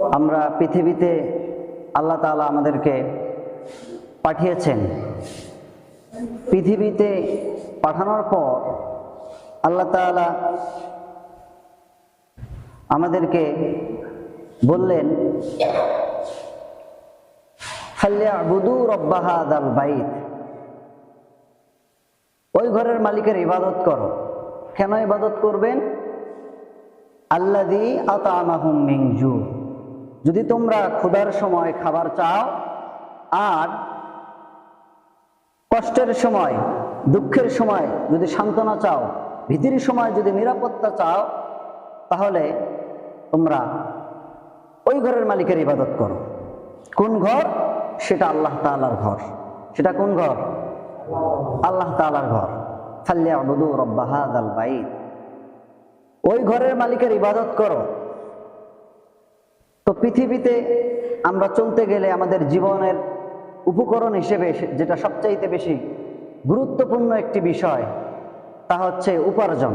আমরা পৃথিবীতে আল্লাহ তাআলা আমাদেরকে পাঠিয়েছেন। পৃথিবীতে পাঠানোর পর আল্লাহ তাআলা আমাদেরকে বললেন ফাল্যাবুদু রব্বা হাদাল বাইত। ওই ঘরের মালিকের ইবাদত করো। কেন ইবাদত করবেন? আল্লাদি আতামাহুম মিন জু যদি তোমরা ক্ষুধার সময় খাবার চাও আর কষ্টের সময়, দুঃখের সময় যদি সান্ত্বনা চাও, ভীতির সময় যদি নিরাপত্তা চাও, তাহলে তোমরা ওই ঘরের মালিকের ইবাদত করো। কোন ঘর? সেটা আল্লাহ তাআলার ঘর। সেটা কোন ঘর? আল্লাহ তালার ঘর। ফাল্লিয়াবুদু রব্বা হাদাল বাইত। ওই ঘরের মালিকের ইবাদত করো। তো পৃথিবীতে আমরা চলতে গেলে আমাদের জীবনের উপকরণ হিসেবে যেটা সবচাইতে বেশি গুরুত্বপূর্ণ একটি বিষয়, তা হচ্ছে উপার্জন।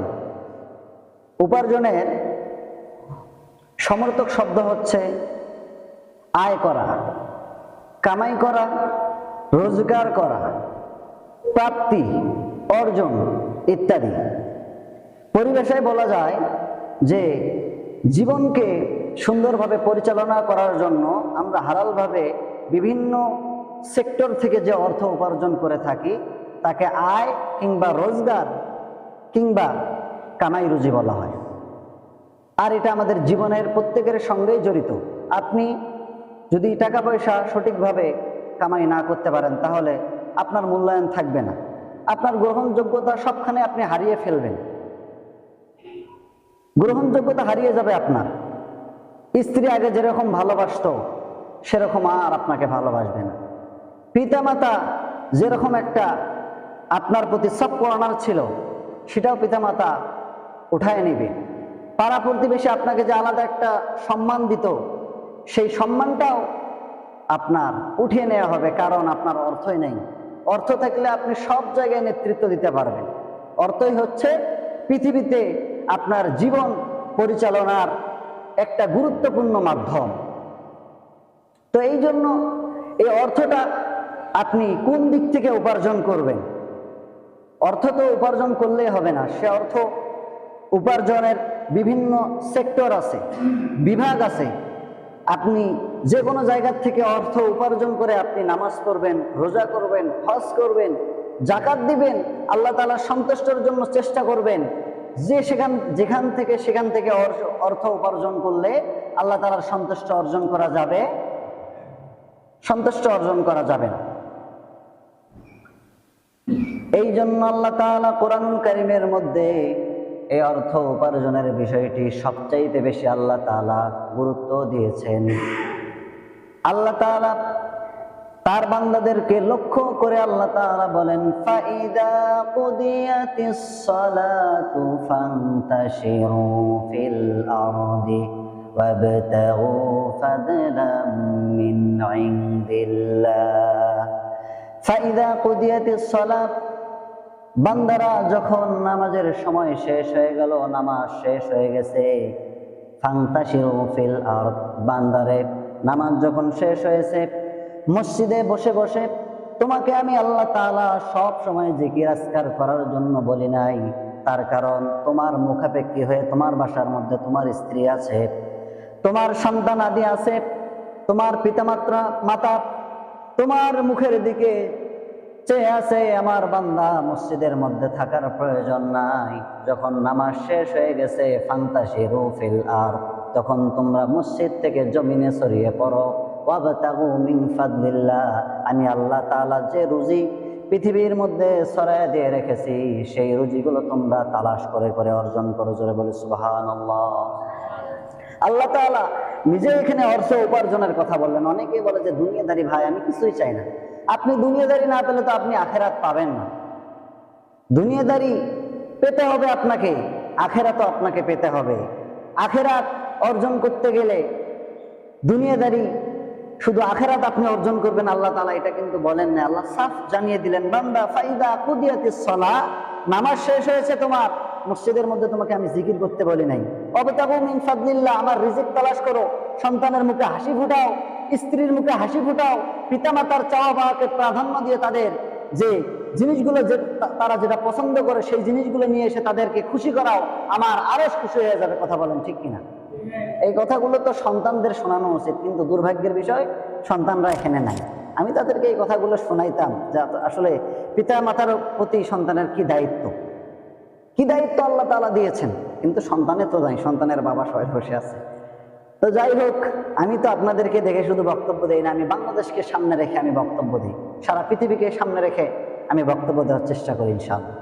উপার্জনের সমর্থক শব্দ হচ্ছে আয় করা, কামাই করা, রোজগার করা, প্রাপ্তি, অর্জন ইত্যাদি। পরিবেশে বলা যায় যে জীবনকে সুন্দরভাবে পরিচালনা করার জন্য আমরা হারালভাবে বিভিন্ন সেক্টর থেকে যে অর্থ উপার্জন করে থাকি, তাকে আয় কিংবা রোজগার কিংবা কামাই রুজি বলা হয়। আর এটা আমাদের জীবনের প্রত্যেকের সঙ্গেই জড়িত। আপনি যদি টাকা পয়সা সঠিকভাবে কামাই না করতে পারেন, তাহলে আপনার মূল্যায়ন থাকবে না। আপনার গ্রহণযোগ্যতা সবখানে আপনি হারিয়ে ফেলবেন। গ্রহণযোগ্যতা হারিয়ে যাবে আপনার। স্ত্রী আগে যেরকম ভালোবাসতো, সেরকম আর আপনাকে ভালোবাসবে না। পিতামাতা যেরকম একটা আপনার প্রতি সব করোনার ছিল, সেটাও পিতামাতা উঠায় নেবে। পাড়া প্রতিবেশী আপনাকে যে আলাদা একটা সম্মান দিত, সেই সম্মানটাও আপনার উঠিয়ে নেওয়া হবে, কারণ আপনার অর্থই নেই। অর্থ থাকলে আপনি সব জায়গায় নেতৃত্ব দিতে পারবেন। অর্থই হচ্ছে পৃথিবীতে আপনার জীবন পরিচালনার একটা গুরুত্বপূর্ণ মাধ্যম। তো এই জন্য এই অর্থটা আপনি কোন দিক থেকে উপার্জন করবেন? অর্থ তো উপার্জন করলেই হবে না, সে অর্থ উপার্জনের বিভিন্ন সেক্টর আছে, বিভাগ আছে। আপনি যে কোনো জায়গার থেকে অর্থ উপার্জন করে আপনি নামাজ পড়বেন, রোজা করবেন, হজ করবেন জাকাত দিবেন, আল্লাহ তাআলা সন্তুষ্টর জন্য চেষ্টা করবেন। যে সেখান, যেখান থেকে, সেখান থেকে অর্থ- উপার্জন করলে আল্লাহ তাআলার সন্তুষ্ট অর্জন করা যাবে। সন্তুষ্ট অর্জন করা যাবে না। এই জন্য আল্লাহ তাআলা কোরআনুল কারিমের মধ্যে এই অর্থ উপার্জনের বিষয়টি সবচাইতে বেশি আল্লাহ তাআলা গুরুত্ব দিয়েছেন। আল্লাহ তাআলা তার বান্দাদেরকে লক্ষ্য করে আল্লাহ তাআলা বলেন, ফাইদা কুদিয়াতিস সালাতু ফান্তাশিরু ফিল আরদি ওয়াবতাগু ফাদলাম মিন ইনদিল্লাহ। ফাইদা কুদিয়াতিস সালাত, বান্দারা যখন নামাজের সময় শেষ হয়ে গেল, নামাজ শেষ হয়ে গেছে ফাংতাশিরু ফিল আর বান্দারে নামাজ যখন শেষ হয়েছে মসজিদে বসে বসে, তোমাকে আমি আল্লাহ তাআলা সব সময় জিকির আজকার করার জন্য বলি নাই। তার কারণ তোমার মুখাপেক্ষী হয়ে তোমার বাসার মধ্যে তোমার স্ত্রী আছে, তোমার সন্তান আদি আছে, তোমার পিতামাত্রা মাতা, তোমার মুখের দিকে চেয়ে আছে আমার বান্দা মসজিদের মধ্যে থাকার প্রয়োজন নাই। যখন নামাজ শেষ হয়ে গেছে ফান্তাসি রুফিল আর তখন তোমরা মসজিদ থেকে জমিনে ছড়িয়ে পড়ো। আমি আল্লাহ তাআলা যে রুজি পৃথিবীর মধ্যে ছড়ায় দিয়ে রেখেছি, সেই রুজিগুলো তোমরা তালাশ করে করে অর্জন করো, জোরে বলে সুবহানাল্লাহ। আল্লাহ তাআলা নিজে এখানে অর্থ উপার্জনের কথা বললেন। অনেকেই বলে যে, দুনিয়াদারি ভাই, আমি কিছুই চাই না। আপনি দুনিয়াদারি না পেলে তো আপনি আখেরাত পাবেন না। দুনিয়াদারি পেতে হবে আপনাকে, আখেরাতও আপনাকে পেতে হবে। আখেরাত অর্জন করতে গেলে দুনিয়াদারি শুধু আখেরাত আপনি অর্জন করবেন, আল্লাহ তালা এটা কিন্তু বলেন না আল্লাহ সাফ জানিয়ে দিলেন, বান্দা, ফাইদা কুদিয়াতিস সলা নামাজ শেষ হয়েছে তোমার। মসজিদের মধ্যে তোমাকে আমি জিকির করতে বলি নাই। অবতাবু আমার রিজিক তালাশ করো। সন্তানের মুখে হাসি ফুটাও, স্ত্রীর মুখে হাসি ফুটাও। পিতামাতার চাওয়া পাওয়াকে প্রাধান্য দিয়ে তাদের যে জিনিসগুলো যে তারা যেটা পছন্দ করে, সেই জিনিসগুলো নিয়ে এসে তাদেরকে খুশি করাও। আমার আরও খুশি হয়ে যাবে, কথা বলেন ঠিক কিনা? এই কথাগুলো তো সন্তানদের শোনানো উচিত, কিন্তু দুর্ভাগ্যের বিষয় সন্তানরা এখানে নাই। আমি তাদেরকে এই কথাগুলো শোনাইতাম, যে আসলে পিতা মাতার প্রতি সন্তানের কি দায়িত্ব? কি দায়িত্ব আল্লাহ তাআলা দিয়েছেন? কিন্তু সন্তানের তো নাই, সন্তানের বাবা সবাই বসে আছে। তো যাই হোক, আমি তো আপনাদেরকে দেখে শুধু বক্তব্য দিই না, আমি বাংলাদেশকে সামনে রেখে আমি বক্তব্য দিই। সারা পৃথিবীকে সামনে রেখে আমি বক্তব্য দেওয়ার চেষ্টা করি, ইনশাআল্লাহ।